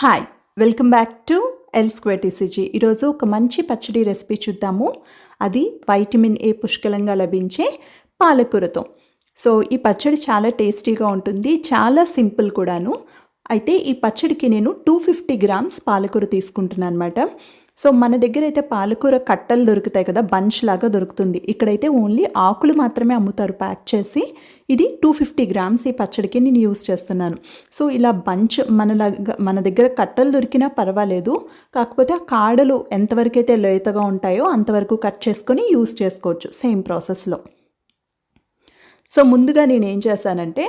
Hi welcome back to L square TCG ఈరోజు ఒక మంచి పచ్చడి రెసిపీ చూద్దాము. అది వైటమిన్ ఏ పుష్కలంగా లభించే పాలకూరతో. సో ఈ పచ్చడి చాలా టేస్టీగా ఉంటుంది చాలా సింపుల్ కూడాను. అయితే ఈ పచ్చడికి నేను టూ ఫిఫ్టీ గ్రామ్స్ పాలకూర తీసుకుంటున్నాను అనమాట సో మన దగ్గర అయితే పాలకూర కట్టలు దొరుకుతాయి కదా బంచ్ లాగా దొరుకుతుంది. ఇక్కడైతే ఓన్లీ ఆకులు మాత్రమే అమ్ముతారు ప్యాక్ చేసి. ఇది టూ ఫిఫ్టీ గ్రామ్స్ ఈ పచ్చడికి నేను యూస్ చేస్తున్నాను. సో ఇలా బంచ్ మనలాగా మన దగ్గర కట్టలు దొరికినా పర్వాలేదు. కాకపోతే ఆ కాడలు ఎంతవరకు అయితే లేతగా ఉంటాయో అంతవరకు కట్ చేసుకొని యూస్ చేసుకోవచ్చు సేమ్ ప్రాసెస్లో. సో ముందుగా నేను ఏం చేశానంటే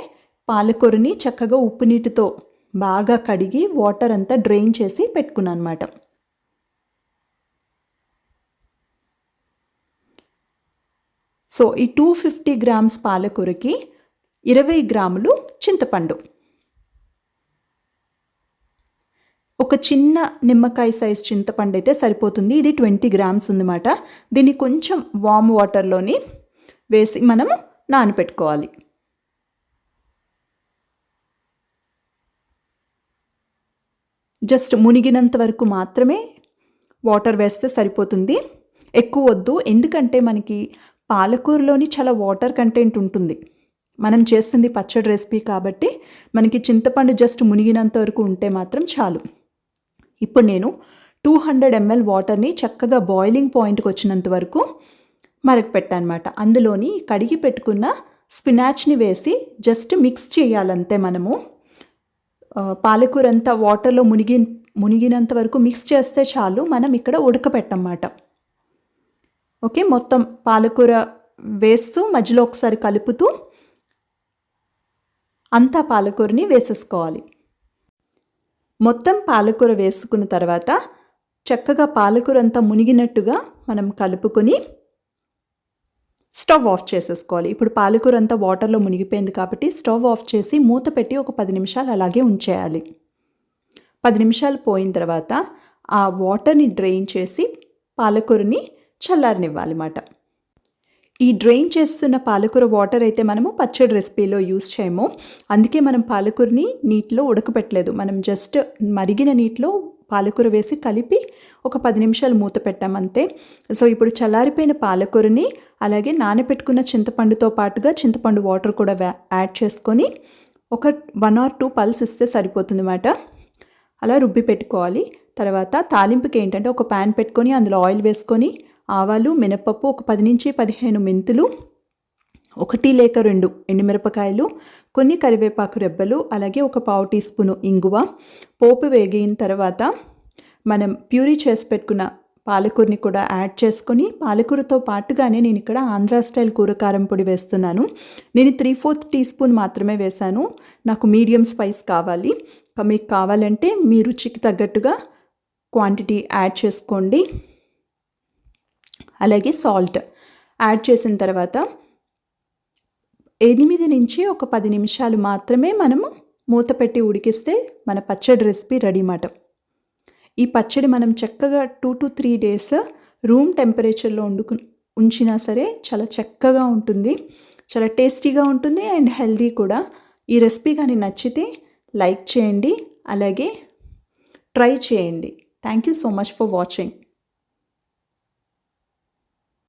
పాలకూరని చక్కగా ఉప్పు నీటితో బాగా కడిగి వాటర్ అంతా డ్రైన్ చేసి పెట్టుకున్నాను అనమాట సో ఈ టూ ఫిఫ్టీ గ్రామ్స్ పాలకూరకి ఇరవై గ్రాములు చింతపండు. ఒక చిన్న నిమ్మకాయ సైజ్ చింతపండు అయితే సరిపోతుంది. ఇది ట్వంటీ గ్రామ్స్ ఉందన్నమాట. దీన్ని కొంచెం వామ్ వాటర్లోని వేసి మనం నానపెట్టుకోవాలి. జస్ట్ మునిగినంత వరకు మాత్రమే వాటర్ వేస్తే సరిపోతుంది. ఎక్కువ వద్దు. ఎందుకంటే మనకి పాలకూరలోని చాలా వాటర్ కంటెంట్ ఉంటుంది. మనం చేస్తుంది పచ్చడి రెసిపీ కాబట్టి మనకి చింతపండు జస్ట్ మునిగినంత వరకు ఉంటే మాత్రం చాలు. ఇప్పుడు నేను టూ హండ్రెడ్ ఎంఎల్ వాటర్ని చక్కగా బాయిలింగ్ పాయింట్కి వచ్చినంత వరకు మరగపెట్టానమాట అందులోని కడిగి పెట్టుకున్న స్పినాచ్ని వేసి జస్ట్ మిక్స్ చేయాలంతే మనము. పాలకూర అంతా వాటర్లో మునిగి మునిగినంత వరకు మిక్స్ చేస్తే చాలు. మనం ఇక్కడ ఉడకపెట్టమాట. ఓకే మొత్తం పాలకూర వేస్తూ మధ్యలో ఒకసారి కలుపుతూ అంతా పాలకూరని వేసేసుకోవాలి. మొత్తం పాలకూర వేసుకున్న తర్వాత చక్కగా పాలకూర అంతా మునిగినట్టుగా మనం కలుపుకొని స్టవ్ ఆఫ్ చేసేసుకోవాలి. ఇప్పుడు పాలకూర అంతా వాటర్లో మునిగిపోయింది కాబట్టి స్టవ్ ఆఫ్ చేసి మూత పెట్టి ఒక పది నిమిషాలు అలాగే ఉంచేయాలి. పది నిమిషాలు పోయిన తర్వాత ఆ వాటర్ని డ్రైన్ చేసి పాలకూరని చల్లారనివ్వాలి మాట ఈ డ్రైన్ చేస్తున్న పాలకూర వాటర్ అయితే మనము పచ్చడి రెసిపీలో యూస్ చేయము. అందుకే మనం పాలకూరని నీటిలో ఉడకపెట్టలేదు. మనం జస్ట్ మరిగిన నీటిలో పాలకూర వేసి కలిపి ఒక పది నిమిషాలు మూత పెట్టామంతే సో ఇప్పుడు చల్లారిపోయిన పాలకూరని అలాగే నానబెట్టుకున్న చింతపండుతో పాటుగా చింతపండు వాటర్ కూడా యాడ్ చేసుకొని ఒక వన్ ఆర్ టూ పల్స్ ఇస్తే సరిపోతుంది అన్నమాట అలా రుబ్బి పెట్టుకోవాలి. తర్వాత తాలింపుకి ఏంటంటే ఒక ప్యాన్ పెట్టుకొని అందులో ఆయిల్ వేసుకొని ఆవాలు మినపప్పు ఒక పది నుంచి పదిహేను మెంతులు ఒకటి లేక రెండు ఎండుమిరపకాయలు కొన్ని కరివేపాకు రెబ్బలు అలాగే ఒక పావు టీ స్పూను ఇంగువ. పోపు వేగిన తర్వాత మనం ప్యూరీ చేసి పెట్టుకున్న పాలకూరని కూడా యాడ్ చేసుకొని పాలకూరతో పాటుగానే నేను ఇక్కడ ఆంధ్ర స్టైల్ కూరకారం పొడి వేస్తున్నాను. నేను త్రీ ఫోర్త్ టీ స్పూన్ మాత్రమే వేశాను. నాకు మీడియం స్పైస్ కావాలి. మీకు కావాలంటే మీ రుచికి తగ్గట్టుగా క్వాంటిటీ యాడ్ చేసుకోండి. అలాగే సాల్ట్. యాడ్ చేసిన తర్వాత ఎనిమిది నుంచి ఒక పది నిమిషాలు మాత్రమే మనము మూత పెట్టి ఉడికిస్తే మన పచ్చడి రెసిపీ రెడీ మాట. ఈ పచ్చడి మనం చక్కగా two to three days room టెంపరేచర్లో వండుకు ఉంచినా సరే చాలా చక్కగా ఉంటుంది. చాలా టేస్టీగా ఉంటుంది అండ్ హెల్దీ కూడా. ఈ రెసిపీ కానీ నచ్చితే లైక్ చేయండి అలాగే ట్రై చేయండి. Thank you so much for watching.